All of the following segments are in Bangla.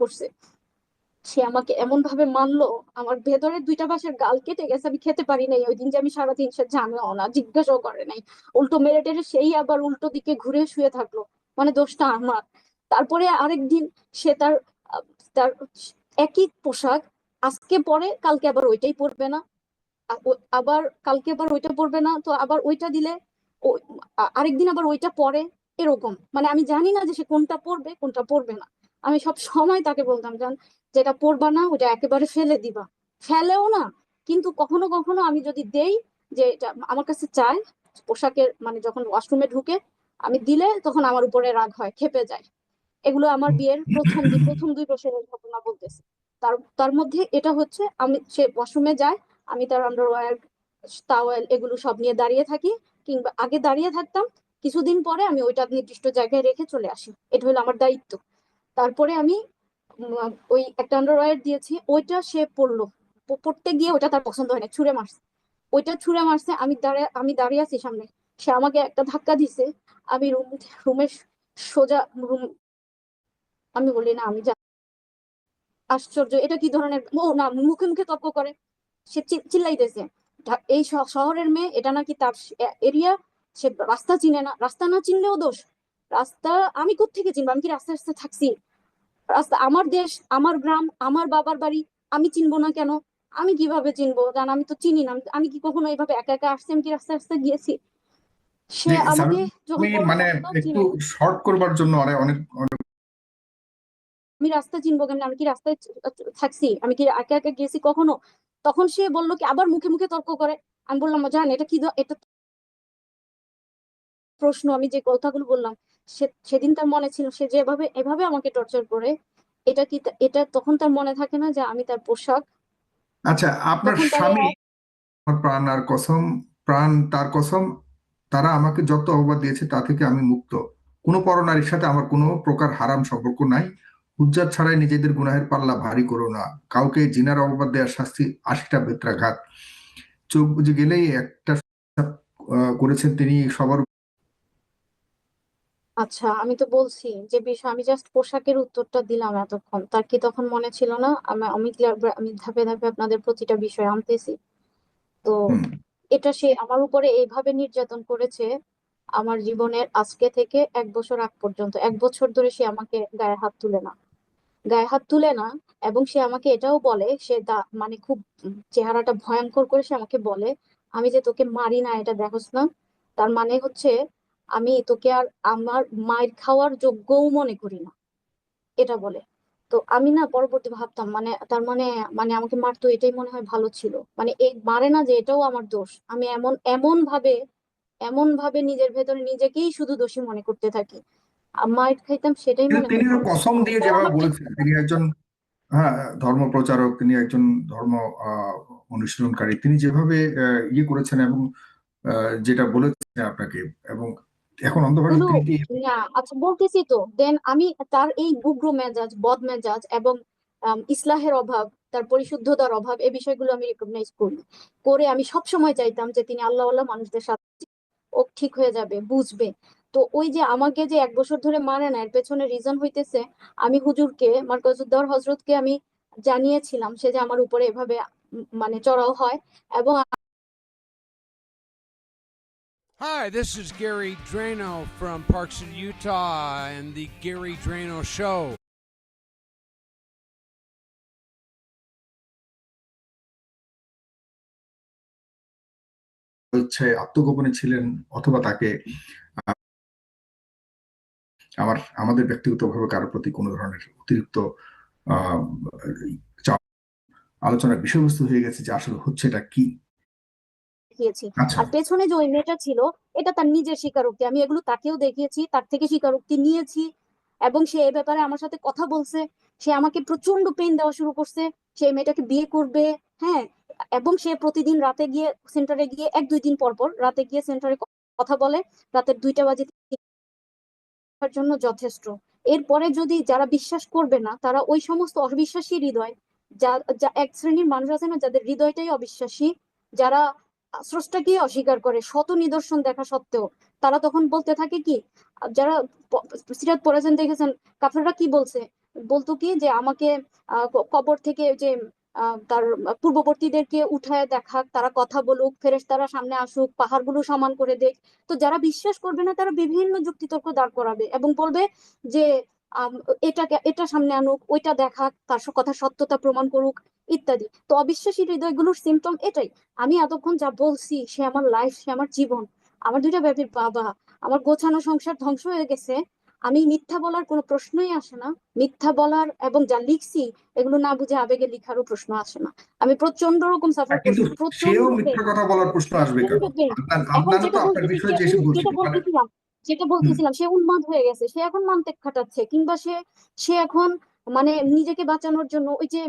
করছে। সে আমাকে এমন ভাবে মারলো আমার ভেতরে দুইটা গাল কেটে গেছে, আমি খেতে পারি নাই। ওই দিন যে আমি সে জানেও না, জিজ্ঞাসাও করে নাই। উল্টো মেরে টেরে সেই আবার উল্টো দিকে ঘুরে শুয়ে থাকল। মানে দোষটা আমার। তারপরে আরেক দিন সে তার তার একই পোশাক, আজকে পরে, কালকে আবার ওইটাই পরবে না। আবার কালকে আবার ওইটা পরবে না, তো আবার ওইটা দিলে আরেকদিন আবার ওইটা পরে, এরকম। মানে আমি জানি না যে সে কোনটা পরবে কোনটা পরবে না। আমি সব সময় তাকে বলতাম জান যেটা পরবা না ওটা একেবারে ফেলে দিবা। ফেলেও না কিন্তু কখনো কখনো আমি যদি দেই যে এটা আমার কাছে চায় পোশাকের মানে যখন ওয়াশরুমে ঢুকে আমি দিলে তখন আমার উপরে রাগ হয় খেপে যায়। এগুলো আমার বিয়ের প্রথম দিন প্রথম দুই বছরের ঘটনা বলতেছে। তার তার মধ্যে এটা হচ্ছে আমি সে ওয়াশরুমে যায় আমি তার আন্ডারওয়্যার টাওয়েল এগুলো সব নিয়ে দাঁড়িয়ে থাকি কিংবা আগে দাঁড়িয়ে থাকতাম কিছুদিন পরে আমি ওইটা নির্দিষ্ট জায়গায় রেখে চলে আসি। এটা হলো আমার দায়িত্ব। তারপরে আমি ওই একটা আন্ডারওয়্যার দিয়েছি, ওইটা সে পড়ল। পড়তে গিয়ে ওটা তার পছন্দ হয় না ছুঁড়ে মারছে। ওইটা ছুঁড়ে মারছে, আমি দাঁড়িয়ে আমি দাঁড়িয়ে আছি সামনে। সে আমাকে একটা ধাক্কা দিছে, আমি রুম রুমের সোজা, রুম, আমি বলি না, আমি যা আশ্চর্য, এটা কি ধরনের, ও, না, মুখে মুখে তর্ক করে। সে চিল্লাইতেছে এই শহরের মেয়ে, এটা নাকি তার এরিয়া? সে রাস্তা চিনে না, রাস্তা না চিনলেও দোষ। রাস্তা আমি কোত্থেকে চিনবো? আমি কি রাস্তায় রাস্তায় থাকছি? রাস্তা আমার দেশ আমার গ্রাম আমার বাবার বাড়ি আমি চিনবো না কেন? আমি কীভাবে চিনবো? জান আমি তো চিনি না। আমি- কি কখনো এইভাবে একা একা আসছি? আমি কি রাস্তায় রাস্তায় গিয়েছি? সে আমাকে যখন মানে একটু শর্ট করবার জন্য অনেক আমি রাস্তা চিনবো কেন আমি কি রাস্তায় থাকছি? আমি কি একা একা গেছি কখনো? তখন সে বলল কি আবার মুখে মুখে তর্ক করে। আমি বললাম জান এটা কি এটা প্রশ্ন। আমি যে কথাগুলো বললাম সেদিন তার মনে ছিল সে যেভাবে এভাবে আমাকে টর্চার করে এটা কি এটা তখন তার মনে থাকে না যে আমি তার পোশাক। আচ্ছা আপনার স্বামী আমার প্রাণ আর কসম প্রাণ তার কসম তারা আমাকে যত অবাদ দিয়েছে তা থেকে আমি মুক্ত। কোনো পরনারীর সাথে আমার কোনো প্রকার হারাম সম্পর্ক নাই। হুজ্জাত ছাড়াই নিজেদের গুনাহের পাল্লা ভারী করো না। কাউকে জিনার অবাদ দেওয়ার শাস্তি আশিটা বেত্রাঘাত। চোখ বুঝে গেলেই একটা করেছেন তিনি সবার আচ্ছা আমি তো বলছি যে বিষয় আমি জাস্ট পোশাকের উত্তরটা দিলাম এতক্ষণ। তার কি তখন মনে ছিল না? আমি আমি আমি ধাপে ধাপে আপনাদের প্রতিটা বিষয় আনতেছি। তো হুম, এটা সে আমার উপরে এইভাবে নির্যাতন করেছে আমার জীবনের আজকে থেকে এক বছর আগ পর্যন্ত। এক বছর ধরে সে আমাকে গায়ে হাত তুলে না। গায়ে হাত তুলে না এবং সে আমাকে এটাও বলে সে দা- মানে খুব উম চেহারাটা ভয়ঙ্কর করে সে আমাকে বলে আমি যে তোকে মারি না এটা দেখোস না। তার মানে হচ্ছে আমি তোকে আর আমার মায়ের খাওয়ার যোগ্যও মনে করি না। এটা বলে। তো আমি না পরবর্তী ভাবতাম মানে তার মানে মানে আমাকে মারতো এটাই মনে হয় ভালো ছিল। মানে এই মারে না যে এটাও আমার দোষ। আমি এমন এমন ভাবে এমন ভাবে নিজের ভেতরে নিজেকেই শুধু দোষী মনে করতে থাকি। মাইর খাইতাম সেটাই মনে তিনি কসম দিয়ে যেভাবে বলেছেন তিনি একজন হ্যাঁ ধর্ম প্রচারক তিনি একজন ধর্ম আহ, অনুশীলনকারী। তিনি যেভাবে ইয়ে করেছেন এবং যেটা বলেছেন আপনাকে এবং এখন না আচ্ছা বলতেছি তো দেন আমি তার এই উগ্র মেজাজ বদ মেজাজ এবং ইসলাহের অভাব তার পরিশুদ্ধতার অভাব এই বিষয়গুলো আমি রিকগনাইজ করি। করে আমি সব সময় চাইতাম যে তিনি আল্লাহ আল্লাহ মানুষদের সাথে ও ঠিক হয়ে যাবে বুঝবে। তো ওই যে আমাকে যে এক বছর ধরে মানে না এর পেছনে রিজন হইতেছে আমি হুজুরকে মার্কাজুদ্দৌর হজরতকে আমি জানিয়েছিলাম সে যে আমার উপরে এভাবে মানে চড়াও হয় এবং Hi, this is Gary Drano from Park City, Utah, and the Gary Drano Show. হচ্ছে আত্মগোপনে ছিলেন অথবা তাকে আমার আমাদের ব্যক্তিগতভাবে কারোর প্রতি কোনো ধরনের অতিরিক্ত আলোচনার বিষয়বস্তু হয়ে গেছে যে আসলে হচ্ছে এটা কি দেখিয়েছি। আচ্ছা। আর পেছনে যে ওই মেয়েটা ছিল এটা তার নিজের স্বীকারোক্তি। আমি এগুলো তাকেও দেখিয়েছি তার থেকে স্বীকারোক্তি নিয়েছি এবং সে এ ব্যাপারে আমার সাথে কথা বলছে। সে আমাকে প্রচণ্ড পেন দেওয়া শুরু করছে। সে মেয়েটাকে বিয়ে করবে হ্যাঁ? এবং সে প্রতিদিন রাতে গিয়ে সেন্টারে গিয়ে এক দুই দিন পর পর রাতে গিয়ে সেন্টারে কথা বলে। রাতের দুইটা বাজে জন্য যথেষ্ট। এরপরে যদি যারা বিশ্বাস করবে না তারা ওই সমস্ত অবিশ্বাসী হৃদয় যা যা এক শ্রেণির মানুষ আছে না যাদের হৃদয়টাই অবিশ্বাসী যারা স্রষ্টাকে অস্বীকার করে, শত নিদর্শন দেখা সত্ত্বেও। তারা তখন বলতে থাকে কি, যারা সিরাত পড়েছেন দেখেছেন, কাফেররা কি বলছে? বলতো কি যে, আমাকে কবর থেকে যে তার পূর্ববর্তীদেরকে উঠায় দেখাক তারা কথা বলুক, ফেরেশতারা সামনে আসুক, পাহাড়গুলো সমান করে দেখ। তো যারা বিশ্বাস করবে না, তারা বিভিন্ন যুক্তিতর্ক দাঁড় করাবে এবং বলবে যে এটাকে, এটা সামনে আনুক, ওইটা দেখাক, তার কথা সত্যতা প্রমাণ করুক। ইত্যাদি। তো অবিশ্বাসী হৃদয়গুলোর সিমটম এটাই। আমি এতক্ষণ যা বলছি সে আমার লাইফ সে আমার জীবন আমার দুইটা বেবির বাবা আমার গোছানো সংসার ধ্বংস হয়ে গেছে আমি মিথ্যা বলার কোনো প্রশ্নই আসে না। মিথ্যা বলার এবং যা লিখছি এগুলো না বুঝে আবেগে লিখারও প্রশ্ন আসে না। আমি প্রচণ্ড রকম সাফার করছি প্রচণ্ড মিথ্যা কথা বলার প্রশ্ন আসবে এখন যেটা মানে বলতেছিলাম যেটা বলতেছিলাম সে উন্মাদ হয়ে গেছে সে এখন মানতে খাটাচ্ছে কিংবা সে সে এখন মানে নিজেকে বাঁচানোর জন্য ওই যে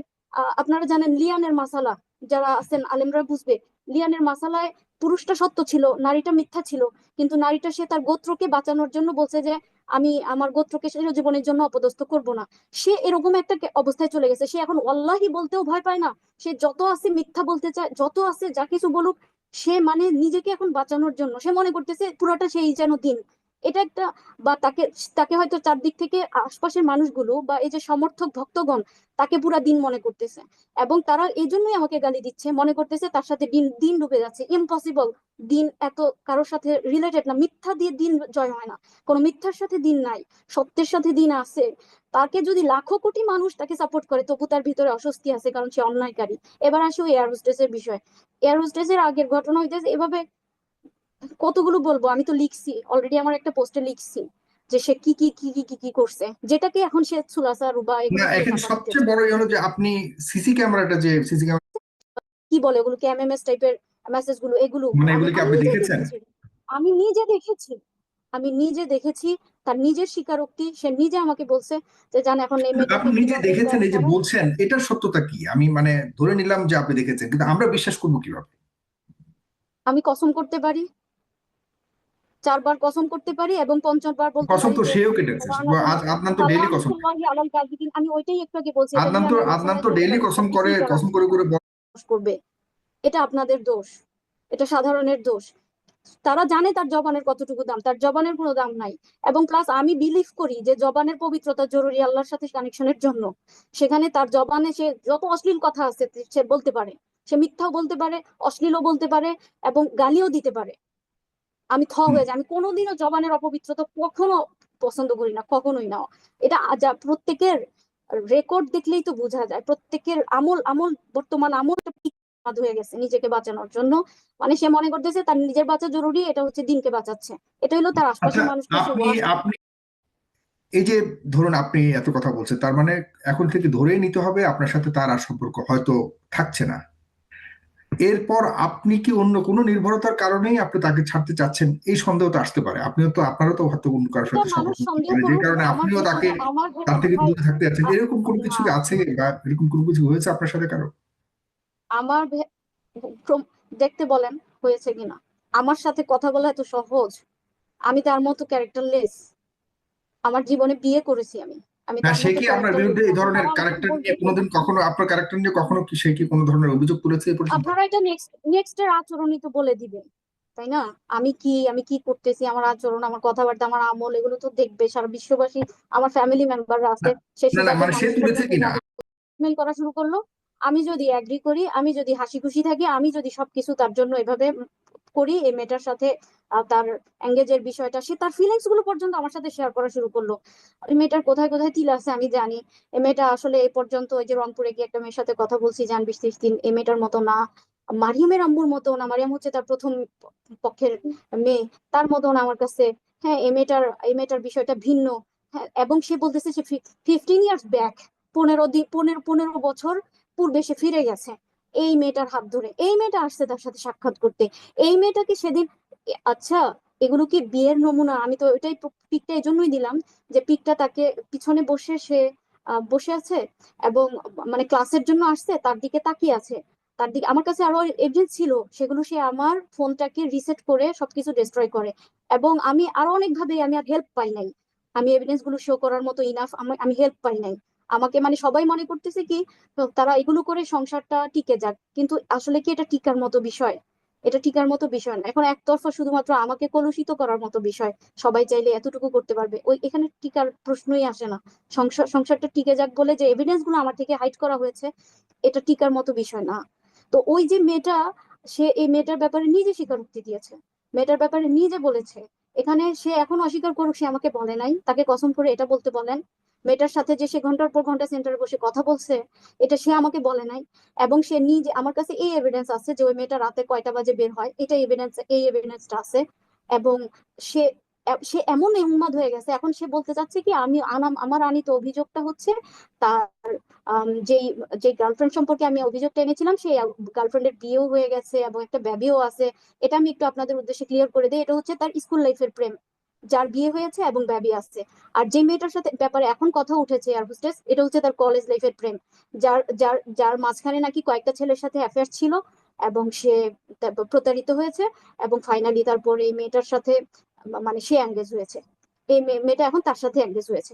আপনারা জানেন লিয়ানের মাসালা, যারা আছেন আলেমরা বুঝবে, লিয়ানের মাসালায় পুরুষটা সত্য ছিল, নারীটা মিথ্যা ছিল, কিন্তু নারীটা সে তার গোত্রকে বাঁচানোর জন্য বলছে যে, আমি আমার গোত্রকে জীবনের জন্য অপদস্থ করব না। সে এরকম একটা অবস্থায় চলে গেছে। সে এখন ওয়াল্লাহি বলতেও ভয় পায় না। সে যত আছে মিথ্যা বলতে চায়, যত আছে যা কিছু বলুক, সে মানে নিজেকে এখন বাঁচানোর জন্য। সে মনে করতেছে পুরোটা সেই যেন দিন। এটা একটা, বা তাকে তাকে হয়তো চারদিক থেকে আশপাশের মানুষগুলো বা এই যে সমর্থক ভক্তগণ, তাকে পুরা দিন মনে করতেছে। এবং তারা এই জন্যই আমাকে গালি দিচ্ছে, মনে করতেছে তার সাথে দিন দিন ডুবে যাচ্ছে। ইম্পসিবল দিন এত কারোর সাথে রিলেটেড না। মিথ্যা দিয়ে দিন জয় হয় না। কোনো মিথ্যার সাথে দিন নাই। সত্যের সাথে দিন আছে। তাকে যদি লাখো কোটি মানুষ তাকে সাপোর্ট করে, তবু তার ভিতরে অস্বস্তি আছে কারণ সে অন্যায়কারী। এবার আসে ওই এয়ার হোস্টেসের বিষয়। এয়ার হোস্টেসের আগের ঘটনা হইতেছে, এভাবে কতগুলো বলব? আমি তো লিখছি অলরেডি আমার একটা পোস্টে লিখছি যে সে কি কি কি কি কি কি করছে। যেটাকে এখন সে সুলাসা রুবা না এখানে সবচেয়ে বড় হলো যে আপনি সিসি ক্যামেরাটা যে সিসি ক্যামেরা কি বলে ওগুলোকে এমএমএস টাইপের মেসেজগুলো? এগুলো মানে আমি এগুলো কি আপনি নিজে দেখেছেন? দেখেছি। আমি নিজে দেখেছি। আমি নিজে দেখেছি তার নিজের স্বীকারোক্তি সে নিজে আমাকে বলছে যে জান এখন এই আপনি নিজে দেখেছেন? এই যে বলছেন এটার সত্যতা কি? আমি মানে ধরে নিলাম যে আপনি দেখেছেন কিন্তু আমরা বিশ্বাস করব কীভাবে? আমি কসম করতে পারি? চারবার কসম করতে পারি এবং পঞ্চমবার বলতে কসম তো সেও কেটেছে। আজ- আদনান তো ডেইলি কসম। আমি ওইটাই একটু আগে বলছি। আদনান তো আদনান তো ডেইলি কসম করে কসম করে করে করবে। এটা আপনাদের দোষ। এটা সাধারণের দোষ। তারা জানে তার জবানের কতটুকু দাম। তার জবানের কোনো দাম নাই। এবং প্লাস আমি বিলিভ করি যে জবানের পবিত্রতা জরুরি আল্লাহর সাথে কানেকশনের জন্য। সেখানে তার জবানে সে যত অশ্লীল কথা আছে সে বলতে পারে। সে মিথ্যাও বলতে পারে অশ্লীলও বলতে পারে এবং গালিও দিতে পারে। আমি থ হয়ে যাই। আমি কোনোদিনও জবানের অপবিত্রতা কখনো পছন্দ করি না কখনোই না। এটা যা প্রত্যেকের রেকর্ড দেখলেই তো বোঝা যায়। প্রত্যেকের আমল আমল বর্তমান আমল হয়ে গেছে নিজেকে বাঁচানোর জন্য। মানে সে মনে করতেছে তার নিজের বাঁচা জরুরি এটা হচ্ছে দিনকে বাঁচাচ্ছে। এটা হলো তার আচ্ছা আশপাশের মানুষকে ওয়াশ আপনি এই যে ধরুন আপনি এত কথা বলছেন তার মানে এখন থেকে ধরেই নিতে হবে আপনার সাথে তার আর সম্পর্ক হয়তো থাকছে না। এরপর আপনি কি অন্য কোনো নির্ভরতার কারণেই আপনি তাকে ছাড়তে চাচ্ছেন? এই সন্দেহ তো আসতে পারে। আপনিও তো আপনারও তো হয়তো অন্য কারোর সাথে সম্পর্ক যে কারণে আপনিও তাকে তার থেকে দূরে থাকতে যাচ্ছেন ভাই, এরকম কোনো কিছু কি আছে বা এরকম কোনো কিছু হয়েছে আপনার সাথে কারও? আমার দেখতে বলেন হয়েছে কিনা আমার সাথে কথা বলা এত সহজ। আমি তার মতো ক্যারেক্টারলেস আমার জীবনে বিয়ে করেছি আমি। আমি সে কি আপনার বিরুদ্ধে এই ধরনের ক্যারেক্টার নিয়ে কোনোদিন কখনো আপনার ক্যারেক্টার নিয়ে কখনো কি সে কি কোনো ধরনের অভিযোগ আপনারা এটা নেক্সট নেক্সট এর আচরণই তো বলে দিবেন তাই না? আমি কি আমি কি করতেছি আমার আচরণ আমার কথাবার্তা আমার আমল এগুলো তো দেখবে সারা বিশ্ববাসী আমার ফ্যামিলি মেম্বাররা আছে সে মানে সে মানুষের তুলেছে কিনা? মেল করা শুরু করল আমি যদি অ্যাগ্রি করি আমি যদি হাসি খুশি থাকি আমি যদি সবকিছু তার জন্য এভাবে করি, এই মেয়েটার সাথে তার এঙ্গেজের বিষয়টা, সে তার ফিলিংসগুলো পর্যন্ত আমার সাথে শেয়ার করা শুরু করল। এই মেয়েটার কোথায় কোথায় তিল আছে আমি জানি। এই মেয়েটা আসলে এই পর্যন্ত ওই যে রংপুরে গিয়ে একটা মেয়ের সাথে কথা বলছি, জান বিশ ত্রিশ দিন, এই মেয়েটার মতো না। মারিয়ামের আম্মুর মতো না, মারিয়াম হচ্ছে তার প্রথম পক্ষের মেয়ে। তার মতো না আমার কাছে। হ্যাঁ এই মেয়েটার এই মেয়েটার বিষয়টা ভিন্ন। হ্যাঁ এবং সে বলতেছে সে ফিফটিন ইয়ার্স ব্যাক পনেরো দিন পনেরো পনেরো বছর পূর্বে সে ফিরে গেছে। এই মেয়েটার হাত ধরে, এই মেয়েটা আসছে তার সাথে সাক্ষাৎ করতে, এই মেয়েটাকে সেদিন আচ্ছা এগুলো কি বিয়ের নমুনা? আমি তো ওইটাই পিকটা এই জন্যই দিলাম যে পিকটা তাকে পিছনে বসে সে বসে আছে এবং মানে ক্লাসের জন্য আসছে, তার দিকে তাকিয়ে আছে। তার দিকে, আমার কাছে আরও এভিডেন্স ছিল, সেগুলো সে আমার ফোনটাকে রিসেট করে সবকিছু ডিস্ট্রয় করে এবং আমি আরও অনেক ভাবে আমি আর হেল্প পাই নাই। আমি এভিডেন্সগুলো শো করার মতো ইনাফ আমি হেল্প পাই নাই। আমাকে মানে সবাই মনে করতেছে কি তারা এগুলো করে সংসারটা টিকে যাক। কিন্তু আসলে কি এটা টিকার মতো বিষয়? এটা টিকার মতো বিষয় না। এখন একতরফা শুধুমাত্র আমাকে কলুষিত করার মতো বিষয়। সবাই চাইলে এতটুকু করতে পারবে। ওই এখানে টিকার প্রশ্নই আসে না। সংসার সংসারটা টিকে যাক বলে যে এভিডেন্সগুলো আমার থেকে হাইড করা হয়েছে, এটা টিকার মতো বিষয় না। তো ওই যে মেয়েটা, সে এই মেয়েটার ব্যাপারে নিজে স্বীকারোক্তি দিয়েছে। মেয়েটার ব্যাপারে নিজে বলেছে। এখানে সে এখন অস্বীকার করুক, সে আমাকে বলে নাই। তাকে কসম করে এটা বলতে বলেন। মেয়েটার সাথে যে সে ঘণ্টার পর ঘণ্টা সেন্টারে বসে কথা বলছে, এটা সে আমাকে বলে নাই। এবং সে নিজে, আমার কাছে এই এভিডেন্স আছে যে ওই মেয়েটা রাতে কয়টা বাজে বের হয়। এটা এভিডেন্স এই এভিডেন্সটা আছে। এবং সে সে এমন উন্মাদ হয়ে গেছে। এখন সে বলতে চাচ্ছে কি, আমি আমার আনিত অভিযোগটা হচ্ছে তার যেই যে গার্লফ্রেন্ড সম্পর্কে আমি অভিযোগটা এনেছিলাম, সেই গার্লফ্রেন্ডের বিয়েও হয়ে গেছে এবং একটা বেবিও আছে। এটা আমি একটু আপনাদের উদ্দেশ্যে ক্লিয়ার করে দিই। এটা হচ্ছে তার স্কুল লাইফের প্রেম। যার বিয়ে হয়েছে এবং বেবি আসছে। আর যে মেয়েটার সাথে ব্যাপারে এখন কথা উঠেছে এয়ার হোস্টেস এটা হচ্ছে তার কলেজ লাইফের প্রেম যার যার যার মাঝখানে নাকি কয়েকটা ছেলের সাথে অ্যাফেয়ার ছিল এবং সে প্রতারিত হয়েছে এবং ফাইনালি তারপর এই মেয়েটার সাথে মানে সে এঙ্গেজ হয়েছে। এই মেয়ে- মেয়েটা এখন তার সাথে এঙ্গেজ হয়েছে।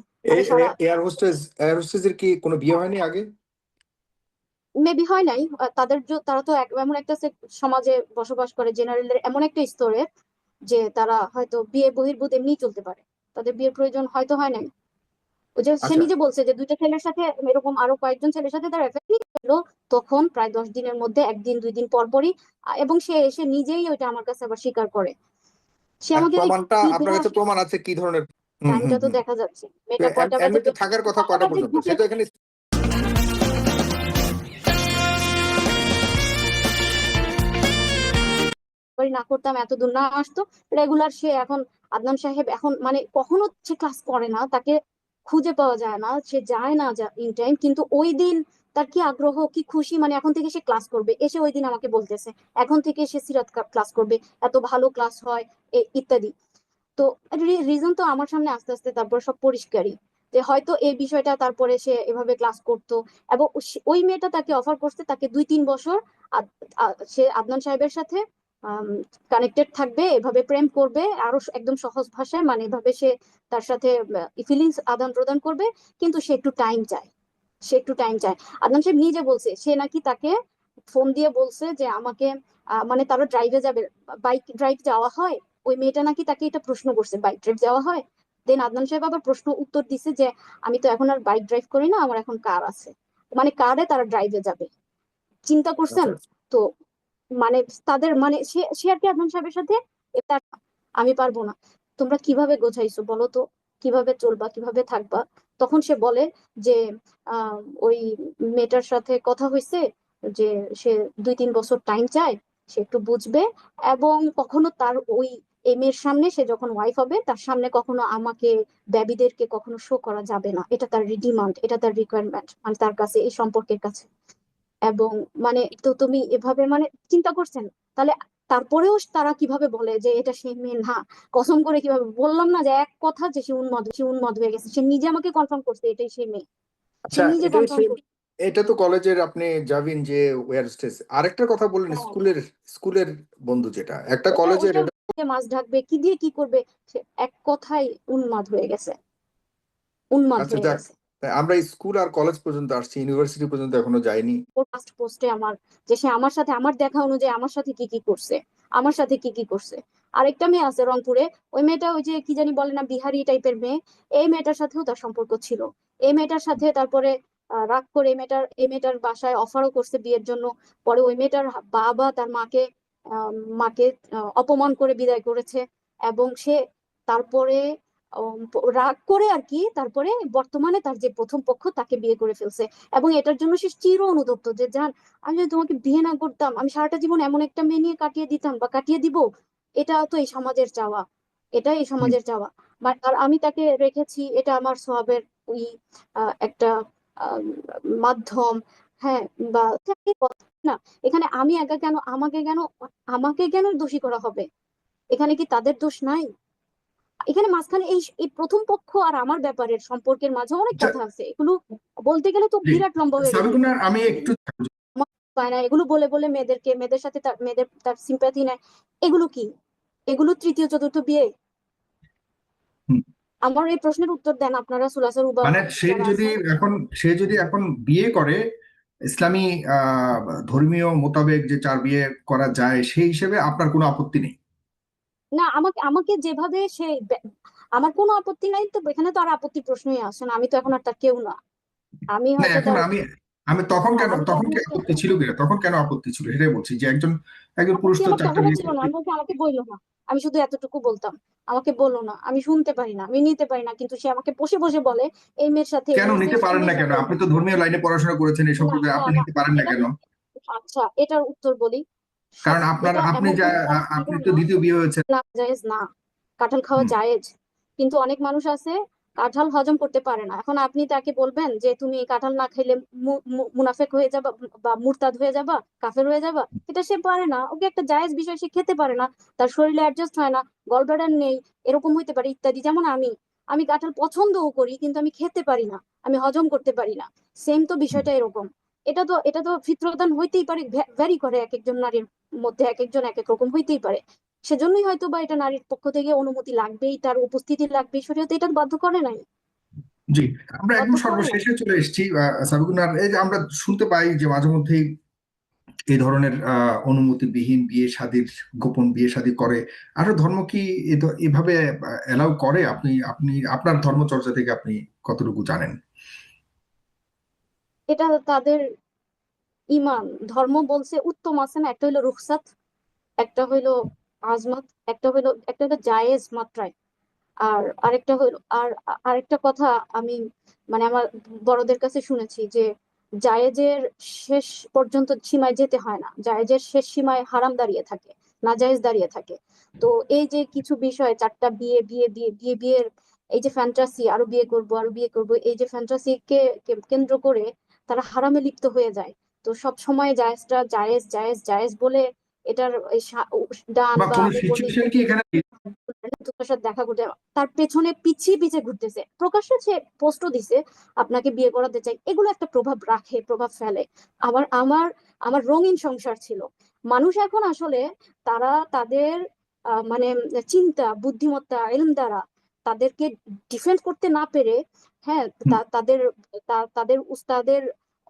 এয়ার হোস্টেস এয়ার হোস্টেসের কি কোনো বিয়ে হয়নি আগে? মেবি হয় নাই। তাদের তারা তো এমন একটা সমাজে বসবাস করে জেনারেলের এমন একটা স্তরে যে তারা হয়তো বিয়ে বহির্ভূত এমনি চলতে পারে। তাদের বিয়ের প্রয়োজন হয়তো হয় নাই। ওই যে সে আচ্ছা। নিজে বলছে যে দুইটা ছেলের সাথে এরকম আরও কয়েকজন ছেলের সাথে তার ছিল তখন প্রায় দশ দিনের মধ্যে একদিন দুই দিন পর পরই এবং সে এসে নিজেই ওইটা আমার কাছে আবার স্বীকার করে। সে আমাকে প্রমাণটা আপনার কাছে প্রমাণ আছে কি ধরনের? টাইমটা তো দেখা যাচ্ছে। মেয়েটা কয়টা থাকার কথা কয়টা পর্যন্ত? সে তো এখানে করি না করতাম, এত দূর না আসতো। রেগুলার সে এখন আদনান সাহেব এখন মানে কখনো সে ক্লাস করে না, তাকে খুঁজে পাওয়া যায় না, সে যায় না ইন টাইম কিন্তু ওই দিন তার কি আগ্রহ, কি খুশি মানে এখন থেকে সে ক্লাস করবে, এসে ওই দিন আমাকে বলতেছে, এখন থেকে সে সিরাত ক্লাস করবে, এত ভালো ক্লাস হয় ইত্যাদি। তো রিজন তো আমার সামনে আস্তে আস্তে, তারপর সব পরিষ্কারই। যে হয়তো এই বিষয়টা তারপরে সে এভাবে ক্লাস করতো, এবং ওই মেয়েটা তাকে অফার করছে, তাকে দুই তিন বছর সে আদনান সাহেবের সাথে কানেক্টেড থাকবে এভাবে প্রেম করবে আরও একদম সহজ ভাষায় মানে এভাবে সে তার সাথে ফিলিংস আদান প্রদান করবে কিন্তু সে একটু টাইম চায়। সে একটু টাইম চায়। আদনান সাহেব নিজে বলছে সে নাকি তাকে ফোন দিয়ে বলছে যে আমাকে মানে তারা ড্রাইভে যাবে বাইক ড্রাইভ যাওয়া হয় ওই মেয়েটা নাকি তাকে এটা প্রশ্ন করছে বাইক ড্রাইভ যাওয়া হয়। দেন আদনান সাহেব আবার প্রশ্ন উত্তর দিছে যে আমি তো এখন আর বাইক ড্রাইভ করি না আমার এখন কার আছে। মানে কারে তারা ড্রাইভে যাবে। চিন্তা করছেন? আচ্ছা। তো মানে তাদের মানে সে আর কি আদনান সাহেবের সাথে এটা আমি পারব না। তোমরা কীভাবে গোছাইছো বলো তো? কীভাবে চলবা? কীভাবে থাকবা? তখন সে বলে যে ওই মেয়েটার সাথে কথা হয়েছে যে, সে দুই তিন বছর টাইম চায়, সে একটু বুঝবে এবং কখনো তার ওই এই মেয়ের সামনে সে যখন ওয়াইফ হবে, তার সামনে কখনো আমাকে ব্যাবিদেরকে কখনো শো করা যাবে না। এটা তার ডিমান্ড এটা তার রিকোয়ারমেন্ট মানে তার কাছে, এই সম্পর্কের কাছে। এবং মানে তো তুমি এভাবে মানে চিন্তা করছেন? তাহলে তারপরেও তারা কীভাবে বলে যে এটা সে মেয়ে না? কসম করে কীভাবে? বললাম না যে এক কথা যে সে উন্মাদ সে উন্মাদ হয়ে গেছে। সে নিজে আমাকে কনফার্ম করছে এটাই সে মেয়ে। সে আচ্ছা নিজে কনফার্ম এটা তো কলেজের আপনি যাবেন যে ওয়ার স্টেজ আরেকটা কথা বললেন হ্যাঁ। স্কুলের স্কুলের বন্ধু যেটা একটা কলেজের মাছ ঢাকবে কি দিয়ে কি করবে? সে এক কথাই উন্মাদ হয়ে গেছে। উন্মাদ আচ্ছা, হয়ে যাক। আমরা স্কুল আর কলেজ পর্যন্ত আসছি, ইউনিভার্সিটি পর্যন্ত এখনও যাইনি। ফার্স্ট পোস্টে আমার যে সে আমার সাথে, আমার দেখা অনুযায়ী আমার সাথে কি কি করছে, আমার সাথে কি কি করছে। আরেকটা মেয়ে আছে রংপুরে, ওই মেয়েটা ওই যে কি জানি বলে না, বিহারি টাইপের মেয়ে, এই মেয়েটার সাথেও তার সম্পর্ক ছিল। এই মেয়েটার সাথে তারপরে রাগ করে এই মেয়েটার এই মেয়েটার বাসায় অফারও করছে বিয়ের জন্য। পরে ওই মেয়েটার বাবা তার মাকে মাকে অপমান করে বিদায় করেছে এবং সে তারপরে রাগ করে আর কি তারপরে বর্তমানে তার যে প্রথম পক্ষ তাকে বিয়ে করে ফেলছে। এবং এটার জন্য সে চির অনুতপ্ত যে, যান, আমি যদি তোমাকে বিয়ে না করতাম, আমি সারাটা জীবন এমন একটা মেয়ে নিয়ে কাটিয়ে দিতাম বা কাটিয়ে দিব, এটা তো এই সমাজের চাওয়া। এটা এই সমাজের চাওয়া। বা- আর আমি তাকে রেখেছি, এটা আমার স্বভাবের ওই একটা মাধ্যম হ্যাঁ বা না, এখানে আমি একা কেন, আমাকে কেন আমাকে কেন দোষী করা হবে? এখানে কি তাদের দোষ নাই? এখানে মাঝখানে এই এই প্রথম পক্ষ আর আমার ব্যাপারের সম্পর্কের মাঝে অনেক। কথা আছে। এগুলো বলতে গেলে তো বিরাট লম্বা হয়ে যাবে। আমি একটু পায় না এগুলো বলে বলে মেয়েদেরকে মেয়েদের সাথে তার মেয়েদের তার সিম্প্যাথি নেয়। এগুলো কি? এগুলো তৃতীয় চতুর্থ বিয়ে? আমার এই প্রশ্নের উত্তর দেন আপনারা সুলাসার উবা মানে সে যদি এখন সে যদি এখন বিয়ে করে ইসলামী আহ ধর্মীয় মোতাবেক যে চার বিয়ে করা যায় সেই হিসেবে আপনার কোনো আপত্তি নেই? না আমাকে আমাকে যেভাবে সে আমার কোনো আপত্তি নাই তো এখানে তো আর আপত্তির প্রশ্নই আসে না। আমি তো এখন আর তার কেউ না। আমি হয়তো এখন আমি আমি তখন কেন তখন তখন কি আপত্তি ছিল কিনা? তখন কেন আপত্তি ছিল? সেটাই বলছি যে একজন একজন পুরুষ তো তখনও ছিল না আমাকে বইলো না। আমি শুধু এতটুকু বলতাম। আমাকে বলো না। আমি শুনতে পারি না। আমি নিতে পারি না। কিন্তু সে আমাকে বসে বসে বলে এই মেয়ের সাথে কেন নিতে পারেন না কেন? আপনি তো ধর্মীয় লাইনে পড়াশোনা করেছেন এই না আপনি নিতে পারেন না কেন? আচ্ছা এটার উত্তর বলি। কারণ আপনার আপনি যা আপনি তো দ্বিতীয় বিয়ে হয়েছে না জায়েজ না। কাঁঠাল খাওয়া জায়েজ। কিন্তু অনেক মানুষ আছে কাঁঠাল হজম করতে পারে না। এখন আপনি তাকে বলবেন যে তুমি কাঁঠাল না মু- মুনাফেক হয়ে যাবা বা মুরতাদ হয়ে যাবা কাফের হয়ে যাবা? এটা সে পারে না। ওকে একটা জায়েজ বিষয় সে খেতে পারে না। তার শরীরে অ্যাডজাস্ট হয় না গলব্লাডার নেই এরকম হইতে পারে ইত্যাদি। যেমন আমি আমি কাঁঠাল পছন্দও করি কিন্তু আমি খেতে পারি না আমি হজম করতে পারি না। সেম তো বিষয়টা এরকম। এটা তো এটা তো ফিতরদান হইতেই পারে ভ্যারি করে এক একজন নারীর মধ্যে এক একজন এক এক রকম হইতেই পারে। সেজন্যই হয়তো বা এটা নারীর পক্ষ থেকে অনুমতি লাগবেই তার উপস্থিতি লাগবে শরীয়তে এটা বাধ্য করে নাই। জি আমরা একদম সর্বশেষে চলে এসেছি সাবিকুনার এই যে আমরা শুনতে পাই যে মাঝে মধ্যেই এই ধরনের আহ অনুমতিবিহীন বিয়ে শাদীর গোপন বিয়ে শাদী করে। আর ধর্ম কি এভাবে এলাও করে? আপনি আপনি আপনার ধর্মচর্চা থেকে আপনি কতটুকু জানেন? এটা তাদের ইমান। ধর্ম বলছে উত্তম আছে না? একটা হইল রুখসাত, একটা হইল আজমাত, একটা হইল একটা হইল জায়েজ মাত্রায়। আর আরেকটা হইল, আর আরেকটা কথা আমি মানে আমার বড়দের কাছে শুনেছি যে জায়েজের শেষ পর্যন্ত সীমায় যেতে হয় না। জায়েজের শেষ সীমায় হারাম দাঁড়িয়ে থাকে, নাজায়েজ দাঁড়িয়ে থাকে। তো এই যে কিছু বিষয়, চারটা বিয়ে বিয়ে বিয়ে বিয়ে, বিয়ের, এই যে ফ্যান্টাসি আরও বিয়ে করব, আরও বিয়ে করব, এই যে ফ্যান্টাসিকে কেন্দ্র করে তারা হারামে লিপ্ত হয়ে যায়। তো সব সময় জায়েজটা জায়েজ জায়েজ জায়েজ বলে এটার ডান বা দেখা করতে তার পেছনে পিছিয়ে পিছিয়ে ঘুরতেছে। প্রকাশ্যে সে পোস্টও দিছে আপনাকে বিয়ে করাতে চাই এগুলো একটা প্রভাব রাখে প্রভাব ফেলে। আমার আমার আমার রঙিন সংসার ছিল। মানুষ এখন আসলে তারা তাদের মানে চিন্তা বুদ্ধিমত্তা এলম দ্বারা তাদেরকে ডিফেন্ড করতে না পেরে হ্যাঁ তাদের তাদের উস্তাদের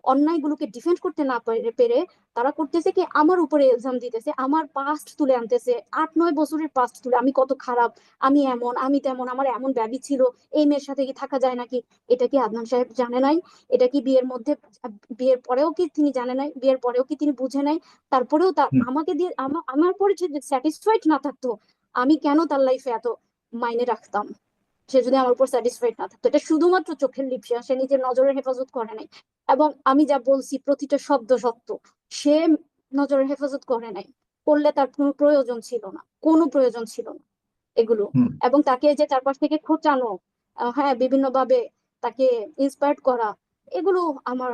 অন্যায়গুলোকে ডিফেন্ড করতে না পেরে তারা করতেছে কি আমার উপরে এলজাম দিতেছে আমার পাস্ট তুলে আনতেছে আট নয় বছরের পাস্ট তুলে আমি কত খারাপ আমি এমন আমি তেমন আমার এমন ব্যাধি ছিল এই মেয়ের সাথে কি থাকা যায় নাকি এটা কি আদনান সাহেব জানে নাই এটা কি বিয়ের মধ্যে বিয়ের পরেও কি তিনি জানে নাই বিয়ের পরেও কি তিনি বুঝে নাই তারপরেও তার আমাকে দিয়ে আমা- আমার পরে স্যাটিসফাইড না থাকতো আমি কেন তার লাইফে এত মাইনে রাখতাম? সে যদি আমার উপর স্যাটিসফাইড না থাকতো। এটা শুধুমাত্র চোখের লিপসা সে নিজের নজরের হেফাজত করে নাই। এবং আমি যা বলছি প্রতিটা শব্দ সত্য সে নজরের হেফাজত করে নাই। করলে তার কোনো প্রয়োজন ছিল না কোনো প্রয়োজন ছিল না এগুলো। এবং তাকে যে চারপাশ থেকে খোঁচানো হ্যাঁ বিভিন্ন ভাবে তাকে ইন্সপায়ার্ড করা এগুলো আমার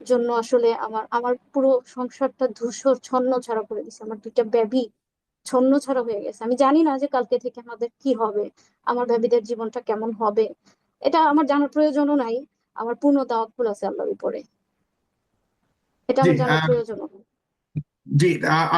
জন্য আসলে আমার আমার পুরো সংসারটা ধূসর ছন্ন ছাড়া করে দিছে। আমার দুইটা বেবি ছন্ন ছাড়া হয়ে গেছে। আমি জানি না যে কালকে থেকে আমাদের কি হবে আমার বেবিদের জীবনটা কেমন হবে। এটা আমার জানার প্রয়োজনও নাই আমার পূর্ণ তাওয়াক্কুল আছে আল্লাহর উপরে। এটা আমার জানার প্রয়োজনও জি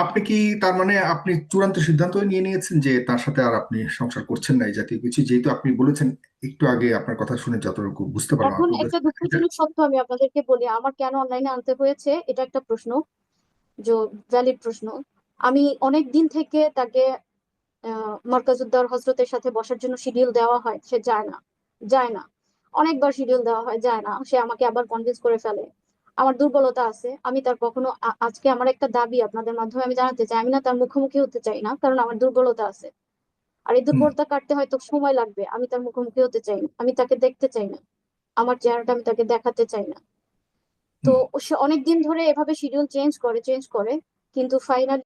আপনি কি তার মানে আপনি চূড়ান্ত সিদ্ধান্ত নিয়ে নিয়েছেন যে তার সাথে আর আপনি সংসার করছেন না এই জাতীয় কিছু? যেহেতু আপনি বলেছেন একটু আগে আপনার কথা শুনে যতটুকু বুঝতে পারলাম এখন একটা দুঃখজনক সত্য আমি আপনাদেরকে বলি আমার কেন অনলাইনে আনতে হয়েছে? এটা একটা প্রশ্ন যে ভ্যালিড প্রশ্ন। আমি অনেক দিন থেকে তাকে মার্কাজুদ্দার হজরতের সাথে বসার জন্য শিডিউল দেওয়া হয় সে যায় না যায় না। অনেকবার শিডিউল দেওয়া হয় যায় না সে আমাকে আবার কনভিন্স করে ফেলে। আমার দুর্বলতা আছে আমি তার কখনো আজকে আমার একটা দাবি আপনাদের মাধ্যমে আমি জানাতে চাই আমি না তার মুখোমুখি হতে চাই না কারণ আমার দুর্বলতা আছে। আর এই দুর্বলতা কাটতে হয়তো সময় লাগবে আমি তার মুখোমুখি হতে চাই না আমি তাকে দেখতে চাই না আমার চেহারাটা আমি তাকে দেখাতে চাই না। তো সে অনেকদিন ধরে এভাবে শিডিউল চেঞ্জ করে চেঞ্জ করে কিন্তু finally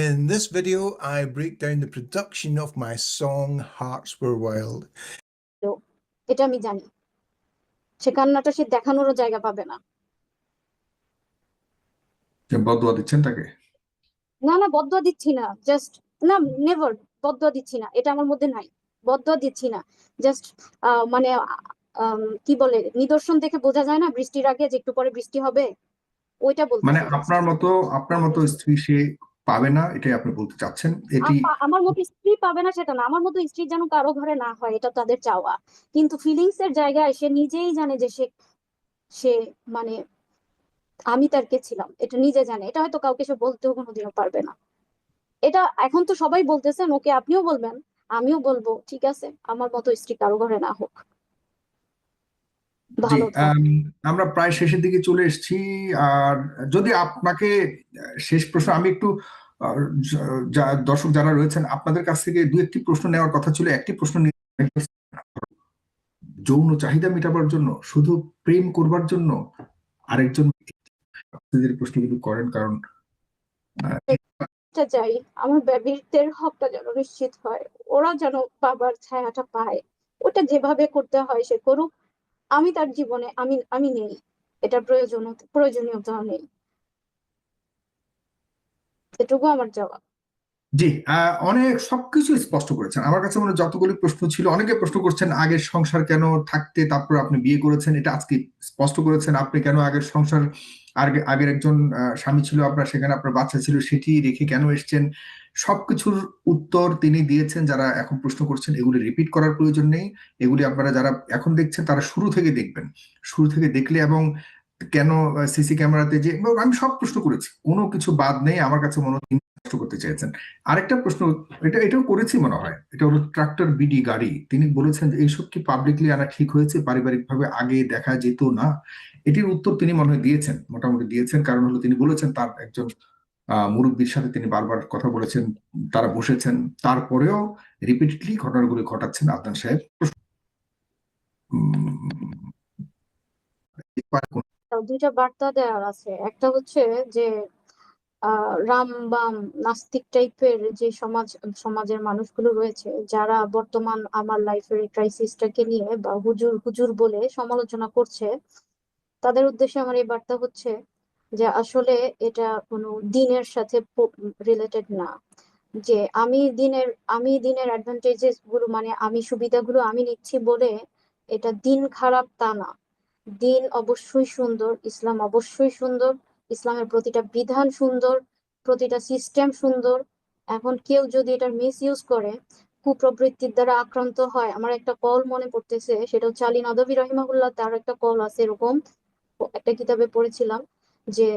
In this video, I break down the production of my song Hearts Were Wild. এটা আমি জানি। সে কান্নাটা সে দেখানোরও জায়গা পাবে না। যে বদুয়া দিচ্ছেন তাকে? না না বদদোয়া দিচ্ছি না। জাস্ট না নেভার দিচ্ছি না। এটা আমার মধ্যে নাই। দিচ্ছি না। জাস্ট মানে আম, কি বলে নিদর্শন দেখে বোঝা যায় না বৃষ্টির আগে যে একটু পরে বৃষ্টি হবে? ওইটা বলতে মানে আপনার মতো আপনার মতো স্ত্রী সে পাবে না এটাই আপনি বলতে চাচ্ছেন। এটি আমার মতো স্ত্রী পাবে না সেটা না আমার মতো স্ত্রী যেন কারও ঘরে না হয় এটা তাদের চাওয়া। কিন্তু ফিলিংস এর জায়গায় সে নিজেই জানে যে সে সে মানে আমি তার কে ছিলাম এটা নিজে জানে। এটা হয়তো কাউকে সে বলতেও কোনোদিনও পারবে না। এটা এখন তো সবাই বলতেছেন ওকে আপনিও বলবেন আমিও বলব ঠিক আছে আমার মতো স্ত্রী কারও ঘরে না হোক। জি ভালো আম, আমরা প্রায় শেষের দিকে চলে এসেছি আর যদি আপনাকে শেষ প্রশ্ন আমি একটু আহ, য- যা- দর্শক যারা রয়েছেন আপনাদের কাছ থেকে দু একটি প্রশ্ন নেওয়ার কথা ছিল একটি প্রশ্ন নিয়ে যৌন চাহিদা মেটাবার জন্য শুধু প্রেম করবার জন্য আরেকজন ব্যক্তিদের প্রশ্ন কিন্তু করেন কারণ এটা চাই আমার বেবিদের হকটা যেন নিশ্চিত হয় ওরা যেন বাবার ছায়াটা পায় ওটা যেভাবে করতে হয় সে করুক আমি তার জীবনে, আমি আমি নেই। এটা প্রয়োজন প্রয়োজনীয়তা নেই। এটুকু আমার জবাব। জি অনেক, সবকিছু স্পষ্ট করেছেন। আমার কাছে মনে যতগুলি প্রশ্ন ছিল, অনেকে প্রশ্ন করছেন, আগের সংসার কেন থাকতে, তারপর আপনি বিয়ে করেছেন, এটা আজকে স্পষ্ট করেছেন, আপনি কেন আগের সংসার, আগে, আগের একজন স্বামী ছিল আপনার, সেখানে আপনার বাচ্চা ছিল, সেটি রেখে কেন এসেছেন? সবকিছুর উত্তর তিনি দিয়েছেন, যারা এখন প্রশ্ন করছেন, এগুলি রিপিট করার প্রয়োজন নেই। এগুলি আপনারা যারা এখন দেখছেন, তারা শুরু থেকে দেখবেন। শুরু থেকে দেখলে এবং কেন সিসি ক্যামেরাতে যে আমি সব প্রশ্ন করেছি। কোনো কিছু বাদ নেই, আমার কাছে মনে হয় প্রশ্ন করতে চেয়েছেন। আরেকটা প্রশ্ন, এটা, এটাও করেছি মনে হয়। এটা হলো ট্রাক্টর বিডি গাড়ি। তিনি বলেছেন যে, এইসব কি পাবলিকলি আনা ঠিক হয়েছে? পারিবারিকভাবে আগে দেখা যেত না? এটির উত্তর তিনি মনে হয় দিয়েছেন, মোটামুটি দিয়েছেন। কারণ হলো তিনি বলেছেন, তার একজন মুরব্বীর সাথে তিনি বারবার কথা বলেছেন, তারা বসেছেন। তারপরেও রিপিটেডলি ঘটনাগুলি ঘটাচ্ছেন আদনান সাহেব। দুইটা বার্তা দেওয়ার আছে। একটা হচ্ছে যে রাম বাম নাস্তিক টাইপের যে সমাজ, সমাজের মানুষগুলো রয়েছে, যারা বর্তমান আমার লাইফের ক্রাইসিসটাকে নিয়ে বা হুজুর হুজুর বলে সমালোচনা করছে, তাদের উদ্দেশ্যে আমার এই বার্তা হচ্ছে যে আসলে এটা কোনো দিনের সাথে রিলেটেড না। যে আমি দিনের আমি দিনের অ্যাডভান্টেজেসগুলো মানে আমি সুবিধাগুলো আমি নিচ্ছি বলে এটা দিন খারাপ তা না। দিন অবশ্যই সুন্দর, ইসলাম অবশ্যই সুন্দর, ইসলামের প্রতিটা বিধান সুন্দর, প্রতিটা সিস্টেম সুন্দর। এখন কেউ যদি এটার মিস ইউজ করে, কুপ্রবৃত্তির দ্বারা আক্রান্ত হয়, আমার একটা কল মনে পড়তেছে, সেটা হচ্ছে আলী নদভী রহিমাহুল্লাহ, তার একটা কল আছে এরকম, একটা কিতাবে পড়েছিলাম। যে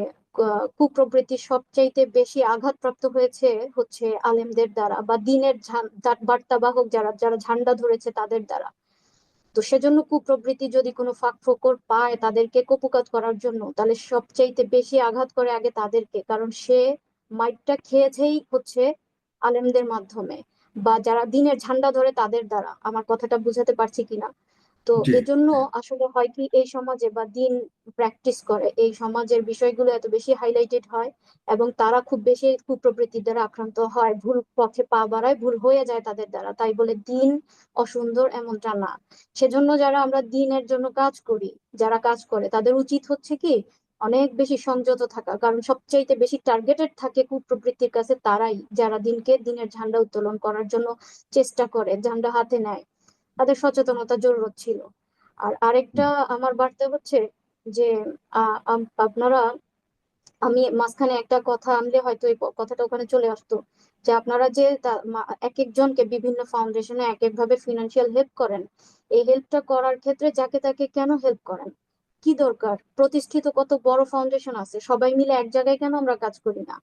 কুপ্রবৃত্তি সবচাইতে বেশি আঘাতপ্রাপ্ত হয়েছে হচ্ছে আলেমদের দ্বারা বা দিনের বার্তাবাহক যারা যারা ঝান্ডা ধরেছে তাদের দ্বারা। তো সেজন্য কুপ্রবৃত্তি যদি কোনো ফাঁক ফোকর পায় তাদেরকে কপুকাত করার জন্য, তাহলে সবচাইতে বেশি আঘাত করে আগে তাদেরকে, কারণ সে মাইকটা খেয়েছেই হচ্ছে আলেমদের মাধ্যমে বা যারা দিনের ঝান্ডা ধরে তাদের দ্বারা। আমার কথাটা বুঝাতে পারছি কিনা? তো। এজন্য আসলে হয় কি এই সমাজে বা দিন প্র্যাকটিস করে। এই সমাজের বিষয়গুলো এত বেশি হাইলাইটেড হয় এবং তারা খুব বেশি কুপ্রবৃত্তির দ্বারা আক্রান্ত হয়। ভুল পথে পা বাড়ায় ভুল হয়ে যায় তাদের দ্বারা। তাই বলে দিন অসুন্দর এমনটা না। সেজন্য যারা আমরা দিনের জন্য কাজ করি যারা কাজ করে তাদের উচিত হচ্ছে কি অনেক বেশি সংযত থাকা। কারণ সবচাইতে বেশি টার্গেটেড থাকে কুপ্রবৃত্তির কাছে তারাই যারা দিনকে দিনের ঝান্ডা উত্তোলন করার জন্য চেষ্টা করে ঝান্ডা হাতে নেয়। তাদের সচেতনতা জরুরত ছিল। আর আরেকটা আমার বার্তা হচ্ছে যে আপনারা, আমি মাঝখানে একটা কথা আনলে হয়তো এই কথাটা ওখানে চলে আসতো যে, আপনারা যে এক একজনকে বিভিন্ন ফাউন্ডেশনে এক একভাবে ফিনান্সিয়াল হেল্প করেন, এই হেল্পটা করার ক্ষেত্রে যাকে তাকে কেন হেল্প করেন? কি দরকার? প্রতিষ্ঠিত কত বড় ফাউন্ডেশন আছে, সবাই মিলে এক জায়গায় কেন আমরা কাজ করি না?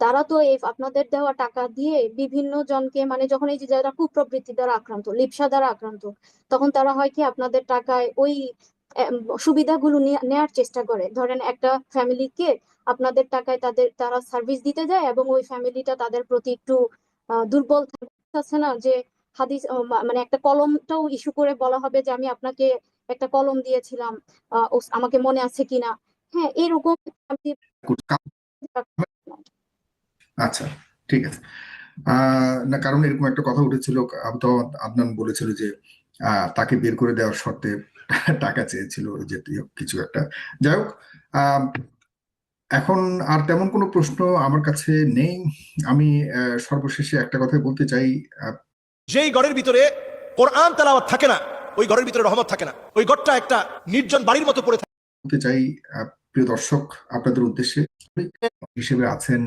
তারা তো এই আপনাদের দেওয়া টাকা দিয়ে বিভিন্ন জনকে মানে যখন এই যে যারা কুপ্রবৃত্তি দ্বারা আক্রান্ত, লিপসা দ্বারা আক্রান্ত, তখন তারা হয় কি আপনাদের টাকায় ওই সুবিধাগুলো নেয়ার চেষ্টা করে। ধরেন একটা ফ্যামিলিকে আপনাদের টাকায় তাদের, তারা সার্ভিস দিতে যায় এবং ওই ফ্যামিলিটা তাদের প্রতি একটু দুর্বল আছে না যে হাদিস মানে একটা কলমটাও ইস্যু করে বলা হবে যে আমি আপনাকে একটা কলম দিয়েছিলাম আমাকে মনে আছে কিনা। হ্যাঁ এরকম আচ্ছা ঠিক আছে। না কারণ এরকম একটা কথা উঠেছিল আদনান বলেছিল যে তাকে বের করে দেওয়ার শর্তে টাকা চেয়েছিল যে কিছু একটা। যাই হোক এখন আর তেমন কোনো প্রশ্ন আমার কাছে নেই। আমি সর্বশেষে একটা কথাই বলতে চাই আহ, যেই ঘরের ভিতরে কোরআন তেলাওয়াত থাকে না ওই ঘরের ভিতরে রহমত থাকে না। ওই ঘরটা একটা নির্জন বাড়ির মতো পড়ে থাকে। বলতে চাই আহ, প্রিয় দর্শক আপনাদের উদ্দেশ্যে হিসেবে আছেন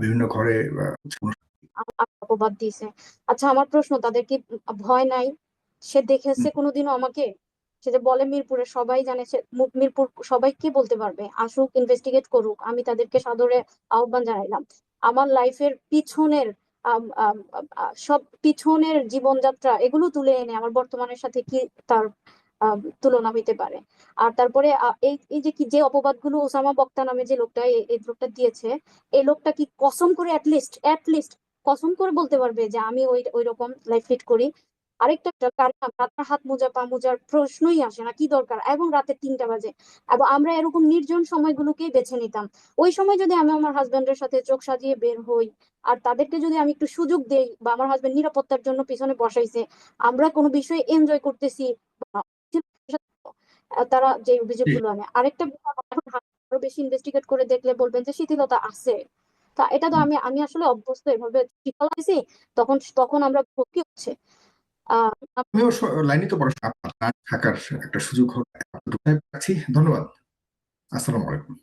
বিভিন্ন ঘরে অপবাদ দিয়েছে। আচ্ছা আমার প্রশ্ন তাদের কি ভয় নাই? সে দেখেছে কোনোদিনও আমাকে? সে যে বলে মিরপুরে সবাই জানে সে মিরপুর সবাই কি বলতে পারবে? আসুক ইনভেস্টিগেট করুক আমি তাদেরকে সাদরে আহ্বান জানাইলাম। আমার লাইফের পিছনের সব পিছনের জীবনযাত্রা এগুলো তুলে এনে আমার বর্তমানের সাথে কি তার তুলনা হইতে পারে। আর তারপরে এই যে কি, যে অপবাদগুলো ওসামা বক্তা নামে যে লোকটা এই- লোকটা দিয়েছে, এই লোকটা কি কসম করে অ্যাটলিস্ট অ্যাটলিস্ট কসম করে বলতে পারবে যে আমি ওই ওই রকম লাইফ লিড করি? আরেকটা কারণ আপনার হাত মোজা, পা মোজার প্রশ্নই আসে না, কি দরকার? এবং রাতে তিনটা বাজে। এবং আমরা এরকম নির্জন সময়গুলোকেই বেছে নিতাম। ওই সময় যদি আমি আমার হাজবেন্ডের সাথে চোখ সাজিয়ে বের হই, আর তাদেরকে যদি আমি একটু সুযোগ দেই, বা আমার হাজবেন্ড নিরাপত্তার জন্য পিছনে বসাইছে, আমরা কোনো বিষয়ে এনজয় করতেছি তারা যে অভিযোগগুলো আনে। আরেকটা আরও বেশি ইনভেস্টিগেট করে দেখলে বলবেন যে শিথিলতা আছে। তা এটা তো আমি আমি আসলে অভ্যস্ত এভাবে শিখাইছি তখন তখন আমরা কি হচ্ছে। আহ লাইনে তো পড়াশোনা থাকার একটা সুযোগ হলো। ধন্যবাদ। আসসালামু আলাইকুম।